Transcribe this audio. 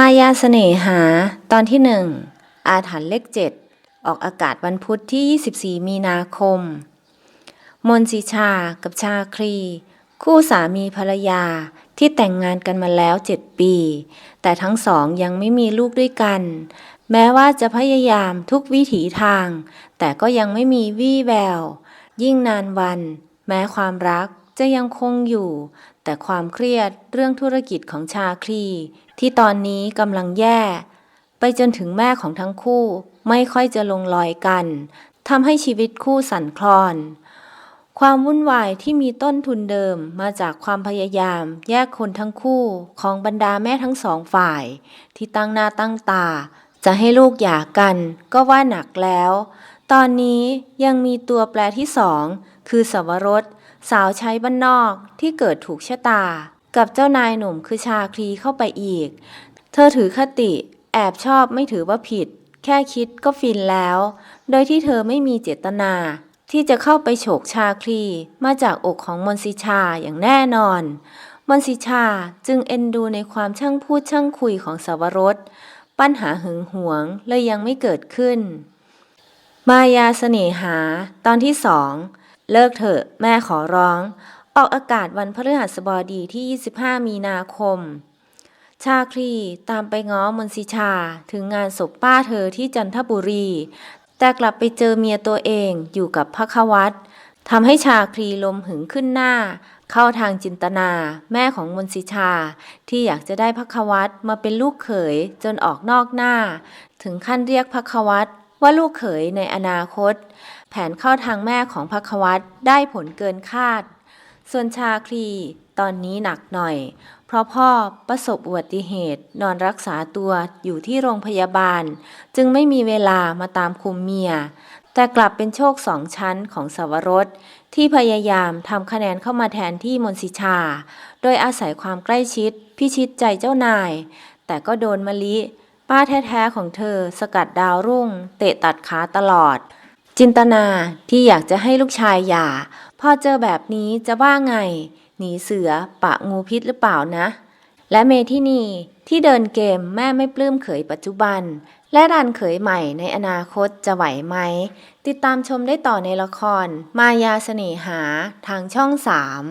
มายาเสน่หา ตอนที่หนึ่งอาถรรพ์เลขเจ็ดออกอากาศวันพุธที่ 24 มีนาคม มนสิชากับชาครี คู่สามีภรรยาที่แต่งงานกันมาแล้วเจ็ดปี แต่ทั้งสองยังไม่มีลูกด้วยกัน แม้ว่าจะพยายามทุกวิถีทาง แต่ก็ยังไม่มีวี่แวว ยิ่งนานวัน แม้ความรักจะยังคงอยู่ แต่ความเครียดเรื่องธุรกิจของชาครีที่ตอนนี้กำลังแย่ ไปจนถึงแม่ของทั้งคู่ไม่ค่อยจะลงรอยกันทำให้ชีวิตคู่สั่นคลอน ความวุ่นวายที่มีต้นทุนเดิมมาจากความพยายามแยกคนทั้งคู่ของบรรดาแม่ทั้งสองฝ่าย ที่ตั้งหน้าตั้งตา จะให้ลูกหย่ากันก็ว่าหนักแล้ว ตอนนี้ยังมีตัวแปรที่สองคือสวรส สาวใช้บ้านนอกที่เกิดถูกชะตา กับเจ้านายหนุ่มคือชาคลีเข้าไปอีก เธอถือคติ แอบชอบไม่ถือว่าผิด แค่คิดก็ฟินแล้ว โดยที่เธอไม่มีเจตนา ที่จะเข้าไปโฉกชาคลีมาจากอกของมนสิชาอย่างแน่นอน มนสิชาจึงเอ็นดูในความช่างพูดช่างคุยของสวรสปัญหาหึงหวงเลยยังไม่เกิดขึ้น มายาเสน่หาตอนที่สอง เลิกเถอะแม่ขอร้อง ออกอากาศวันพฤหัสบดีที่ 25 มีนาคม ชาคลีตามไปง้อมนสิชาถึงงานศพป้าเธอที่จันทบุรี แต่กลับไปเจอเมียตัวเองอยู่กับพระควัตทำให้ชาคลีลมหึงขึ้นหน้า เข้าทางจินตนา แม่ของมนสิชา ที่อยากจะได้พระควัตมาเป็นลูกเขยจนออกนอกหน้า ถึงขั้นเรียกพระควัต ว่าลูกเขยในอนาคต แผนเข้าทางแม่ของพระควัตได้ผลเกินคาด ส่วนชาคลีตอนนี้หนักหน่อย เพราะพ่อประสบอุบัติเหตุนอนรักษาตัวอยู่ที่โรงพยาบาล จึงไม่มีเวลามาตามคุมเมีย แต่กลับเป็นโชคสองชั้นของสวรสที่พยายามทำคะแนนเข้ามาแทนที่มนสิชา โดยอาศัยความใกล้ชิด พิชิตใจเจ้านาย แต่ก็โดนมะลิ ป้าแท้ๆของเธอสกัดดาวรุ่ง เตะตัดขาตลอด จินตนาที่อยากจะให้ลูกชายหย่าพอเจอแบบนี้จะว่าไง หนีเสือปะงูพิษหรือเปล่านะ และเมทินีที่เดินเกมแม่ไม่ปลื้มเขยปัจจุบัน และรันเขยใหม่ในอนาคตจะไหวไหม ติดตามชมได้ต่อในละคร มายาเสน่หาทางช่องสาม